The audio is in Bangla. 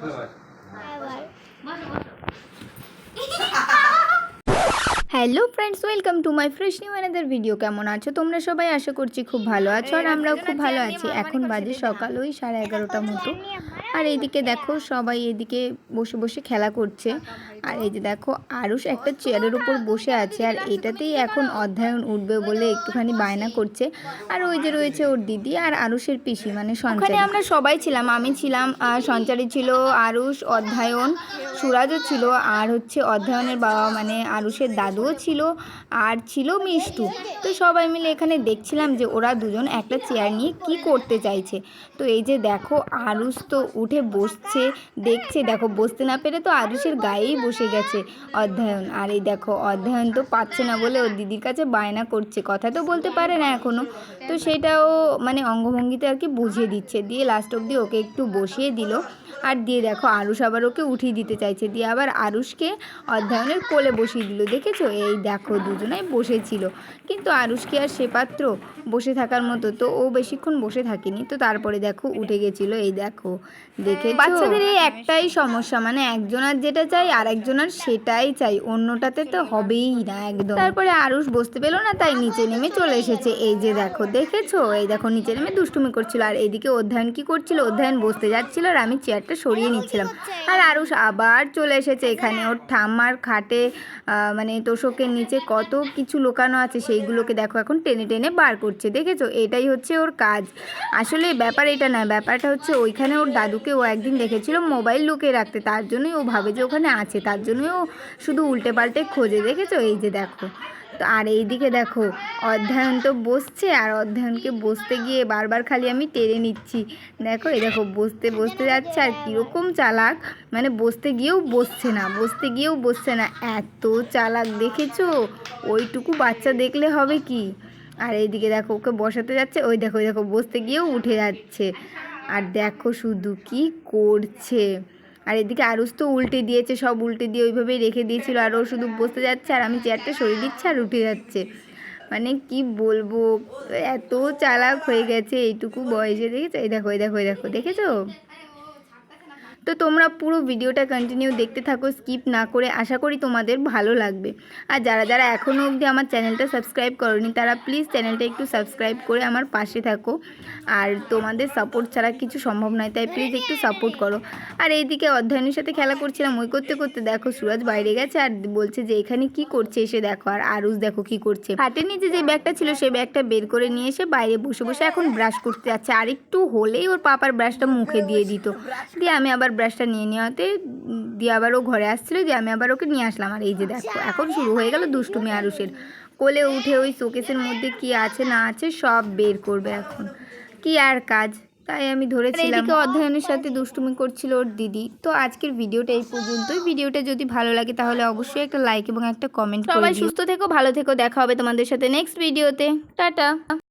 对 hello friends welcome to my fresh new another video কেমন আছো? তোমরা সবাই আশা করছি খুব ভালো আছো আর আমরাও খুব ভালো আছি। এখন বাজে সকাল ওই সাড়ে এগারোটা মতো। আর এইদিকে দেখো সবাই এদিকে বসে বসে খেলা করছে। আর এই যে দেখো আরুষ একটা চেয়ারের উপর বসে আছে আর এটাতেই এখন অধ্যয়ন উঠবে বলে একটুখানি বায়না করছে। আর ওই যে রয়েছে ওর দিদি আর আরুষের পিসি মানে সঞ্চারী। আমরা সবাই ছিলাম আমি ছিলাম আর সঞ্চারী ছিল আরুষ অধ্যয়ন সুরাজও ছিল আর হচ্ছে অধ্যয়নের বাবা মানে আরুষের দাদুও ছিল আর ছিল মিষ্টু। তো সবাই মিলে এখানে দেখছিলাম যে ওরা দুজন একটা চেয়ার নিয়ে কি করতে চাইছে। তো এই যে দেখো, আরুষ তো উঠে বসছে, দেখছে। দেখো, বসতে না পেরে তো আরুষের গায়েই বসে গেছে অধ্যয়ন। আর এই দেখো, অধ্যয়ন তো পাচ্ছে না বলে ওর দিদির কাছে বায়না করছে। কথা তো বলতে পারে না এখনও তো সেটাও মানে অঙ্গভঙ্গিতে আর কি বুঝিয়ে দিচ্ছে। দিয়ে লাস্ট অবধি ওকে একটু বসিয়ে দিল। আর দিয়ে দেখো আরুষ আবার ওকে উঠিয়ে দিতে চাইছে। দিয়ে আবার আরুষকে অধ্যয়নের কোলে বসিয়ে দিল। দেখেছ? এই দেখো দুজনাই বসেছিল। কিন্তু আরুষকে আর সে পাত্র বসে থাকার মতো তো ও বেশিক্ষণ বসে থাকেনি। তো তারপরে দেখো উঠে গেছিল। এই দেখো দেখে বাচ্চাদের এই একটাই সমস্যা। মানে একজনের যেটা চাই আর একজনের সেটাই চাই। অন্যটাতে তো হবেই না একদম। তারপরে আরুষ বসতে পেল না তাই নিচে নেমে চলে এসেছে। এই যে দেখো দেখেছ? এই দেখো নিচে নেমে দুষ্টুমি করছিল। আর এইদিকে অধ্যয়ন কি করছিল? অধ্যয়ন বসতে যাচ্ছিল আর আমি চেয়ারটা সরিয়ে নিচ্ছিলাম। আর আরুষ আবার চলে এসেছে এখানে। ওর ঠাম্মার খাটে মানে তোষকের নিচে কত কিছু লোকানো আছে, সেইগুলোকে দেখো এখন টেনে টেনে বার করছে। দেখেছ? এটাই হচ্ছে ওর কাজ। আসলে ব্যাপার এটা না, ব্যাপারটা হচ্ছে ওইখানে ওর দাদুকে ও একদিন দেখেছিল মোবাইল লুকিয়ে রাখতে। তার জন্যই ও ভাবে যে ওখানে আছে, তার জন্যই ও শুধু উল্টে পাল্টে খোঁজে। দেখেছ? এই যে দেখো। আর এইদিকে দেখো, অধ্যয়ন তো বসছে আর অধ্যয়নকে বসতে গিয়ে বারবার খালি আমি টেনে নিচ্ছি। দেখো, এই দেখো, বসতে বসতে যাচ্ছে আর কীরকম চালাক। মানে বসতে গিয়েও বসছে না, বসতে গিয়েও বসছে না। এত চালাক দেখেছ? ওইটুকু বাচ্চা দেখলে হবে কি? আর এইদিকে দেখো, ওকে বসাতে যাচ্ছে, ওই দেখো ওই দেখো, বসতে গিয়েও উঠে যাচ্ছে। আর দেখো শুধু কি করছে। আর এদিকে আরুষ তো উল্টে দিয়েছে, সব উল্টে দিয়ে ওইভাবেই রেখে দিয়েছিল। আর ও শুধু বসতে যাচ্ছে আর আমি চেয়ারটা সরিয়ে দিচ্ছি আর উঠে যাচ্ছে। মানে কি বলব, এত চালাক হয়ে গেছে এইটুকু বয়সে, দেখেছ? এই দেখো এই দেখো এই দেখো, দেখেছ? তো তোমরা পুরো ভিডিওটা কন্টিনিউ দেখতে থাকো স্কিপ না করে আশা করি তোমাদের ভালো লাগবে। আর যারা যারা এখনও অবধি আমার চ্যানেলটা সাবস্ক্রাইব করনি, তারা প্লিজ চ্যানেলটা একটু সাবস্ক্রাইব করে আমার পাশে থাকো। আর তোমাদের সাপোর্ট ছাড়া কিছু সম্ভব নয়, তাই প্লিজ একটু সাপোর্ট করো। আর এইদিকে অধ্যয়নের সাথে খেলা করছিলাম, ওই করতে করতে দেখো সুরজ বাইরে গেছে আর বলছে যে এখানে কি করছে এসে দেখো, আর আরুষ দেখো কি করছে। হাটের নিচে যে ব্যাগটা ছিল সেই ব্যাগটা বের করে নিয়ে এসে বাইরে বসে বসে এখন ব্রাশ করতে যাচ্ছে। আর একটু হলেই ওর পাপার ব্রাশটা মুখে দিয়ে দিত। দিয়ে আমি আবার ব্রাশটা নিয়ে নেওয়াতে দিয়ে আবার ও ঘরে আসছিল দিয়ে আমি আবার ওকে নিয়ে আসলাম। আর এই যে দেখো এখন শুরু হয়ে গেল দুষ্টুমি আরুষের কোলে উঠে ওই শোকেসের মধ্যে কি আছে না আছে সব বের করবে এখন। কি আর কাজ? তাই আমি ধরেছিলাম। এদিকে অধ্যয়নের সাথে দুষ্টুমি করছিল ওর দিদি। তো আজকের ভিডিওটা এই পর্যন্তই। ভিডিওটা যদি ভালো লাগে তাহলে অবশ্যই একটা লাইক এবং একটা কমেন্ট সবাই সুস্থ থেকো ভালো থেকো। দেখা হবে তোমাদের সাথে নেক্সট ভিডিওতে টাটা।